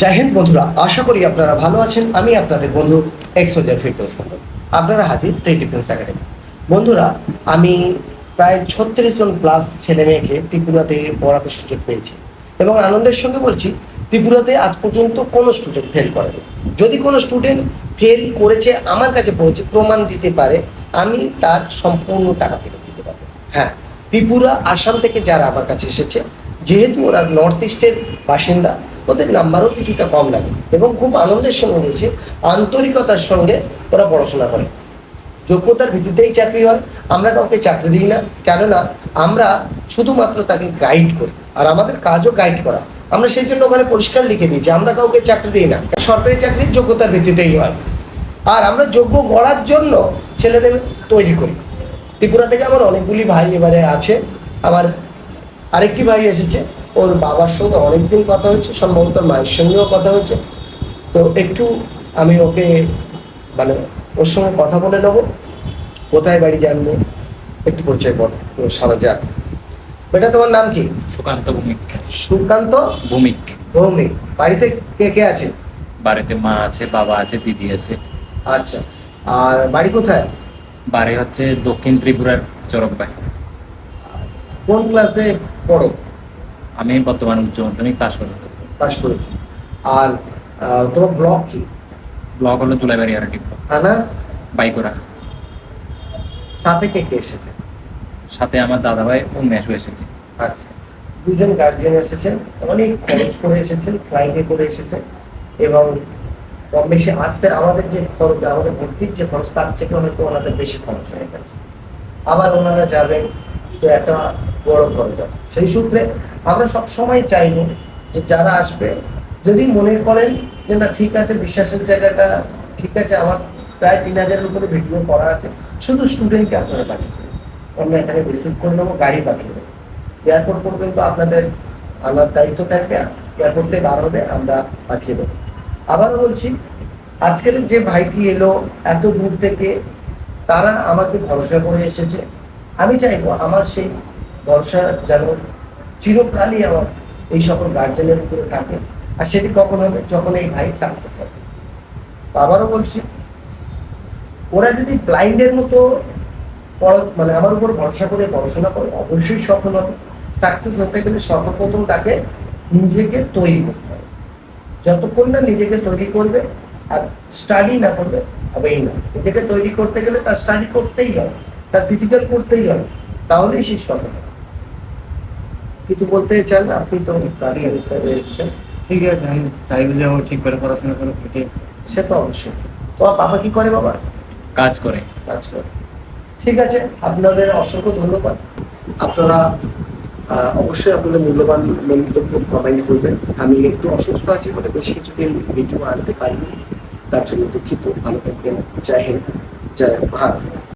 জয় হিন্দ বন্ধুরা, আশা করি আপনারা ভালো আছেন। আমি আপনাদের বন্ধু এক্সোজার ফিরদৌস মন্ডল আপনারা হাজির ট্রেড ডিফেন্স একাডেমি বন্ধুরা, আমি প্রায় ছত্রিশ জন প্লাস ছেলে মেয়েকে ত্রিপুরাতে পড়াতে সুযোগ পেয়েছি এবং আনন্দের সঙ্গে বলছি, ত্রিপুরাতে আজ পর্যন্ত কোনো স্টুডেন্ট ফেল করেনি। যদি কোনো স্টুডেন্ট ফেল করেছে, আমার কাছে পৌঁছে প্রমাণ দিতে পারে, আমি তার সম্পূর্ণ টাকা ফেরত দিতে পারব। হ্যাঁ ত্রিপুরা, আসাম থেকে যারা আমার কাছে এসেছে, যেহেতু ওরা নর্থ ইস্টের বাসিন্দা ওদের নাম্বারও কিছুটা কম লাগে। এবং খুব আনন্দের সঙ্গে বলছে, আন্তরিকতার সঙ্গে ওরা পড়াশোনা করে। যোগ্যতার ভিত্তিতেই চাকরি হয়। আমরা কাউকে চাকরি দিই না, কেননা আমরা শুধুমাত্র তাকে গাইড করি। আর আমাদের কাজও গাইড করা। আমরা সেই জন্য ওখানে পরিষ্কার লিখে দিয়েছি, আমরা কাউকে চাকরি দিই না। সরকারি চাকরির যোগ্যতার ভিত্তিতেই হয়। আর আমরা যোগ্য গড়ার জন্য ছেলেদের তৈরি করি। ত্রিপুরা থেকে আমার অনেকগুলি ভাই এবারে আছে। আমার আরেকটি ভাই এসেছে ওর বাবার সঙ্গে অনেকদিন কথা হয়েছে সম্ভবত মায়ের সঙ্গেও কথা হয়েছে। তো একটু আমি ওকে মানে ওর সঙ্গে কথা বলে নেব। কোথায় বাড়ি জানব? একটু পরিচয় কর সারা যাক। বেটা তোমার নাম কি? সুকান্ত ভূমিক। সুকান্ত ভূমিক। ভৌমিক। বাড়িতে কে কে আছে? বাড়িতে মা আছে বাবা আছে দিদি আছে। আচ্ছা। আর বাড়ি কোথায়? বাড়ি হচ্ছে দক্ষিণ ত্রিপুরার চরকবাই কোন ক্লাসে পড়ো? আমি বর্তমান উচ্চ মাধ্যমিক পাশ করেছি। পাস করেছি। আর তোমার ব্লক কি? ব্লক হলো জুলাইবাড়ি আর থানা? বাইকোরা সাথে কে কে এসেছে? সাথে আমার দাদা ভাই ও মেসো এসেছে। আচ্ছা। দুজন গার্জিয়ান এসেছেন অনেক খরচ করে এসেছেন ফ্লাইটে করে এসেছেন এবং কম বেশি আসতে আমাদের যে খরচ আমাদের ভর্তির যে খরচ তার থেকে হয়তো ওনাদের বেশি খরচ হয়ে গেছে। আবার ওনারা যাবেন তো একটা বড় আছে সেই সূত্রে আমরা সব সময় চাইব যে যারা আসবে, যদি মনে করেন যে না, ঠিক আছে, বিশ্বাসের জায়গাটা ঠিক আছে, আমার প্রায় তিন হাজারের উপরে ভিডিও করা আছে, শুধু স্টুডেন্টকে আপনারা পাঠিয়ে দেবেন। আমরা এখানে রিসিভ করে নেব, গাড়ি পাঠিয়ে দেবো। এয়ারপোর্ট পর্যন্ত আপনাদের আমার দায়িত্ব থাকবে এয়ারপোর্ট থেকে বার হবে আমরা পাঠিয়ে দেবো। আবারও বলছি, আজকের যে ভাইটি এলো এত দূর থেকে, তারা আমাকে ভরসা করে এসেছে। আমি চাইব আমার সেই ভরসা যেন চিরকালই আমার এই সকল গার্জেনের উপরে থাকে। আর সেটি কখন হবে? যখন এই ভাই সাকসেস হবে। আবারও বলছি, ওরা যদি ব্লাইন্ডের মতো মানে আমার উপর ভরসা করে পড়াশোনা করে, অবশ্যই সফল হবে। সাকসেস হতে গেলে সর্বপ্রথম তাকে নিজেকে তৈরি করতে হবে। যতক্ষণ না নিজেকে তৈরি করবে, আর স্টাডি না করবে, হবেই না। নিজেকে তৈরি করতে গেলে তার স্টাডি করতেই হবে, তার ফিজিক্যাল করতেই হবে, তাহলেই সে সফল হবে। কিছু বলতে চান? আপনি তো গার্জিয়ান হিসেবে এসছেন। ঠিক আছে আমি চাইব যে ও ঠিক করে পড়াশোনা করে এটাই। সে তো অবশ্যই। তোমার বাবা কি করে বাবা? কাজ করে। কাজ করে। ঠিক আছে আপনাদের অসংখ্য ধন্যবাদ। আপনারা অবশ্যই আপনাদের মূল্যবান মন্তব্য কমেন্ট করবেন। আমি একটু অসুস্থ আছি বলে বেশ কিছুদিন ভিডিও আনতে পারিনি। তার জন্য দুঃখিত। ভালো থাকবেন। জয় হিন্দ। জয় ভারত।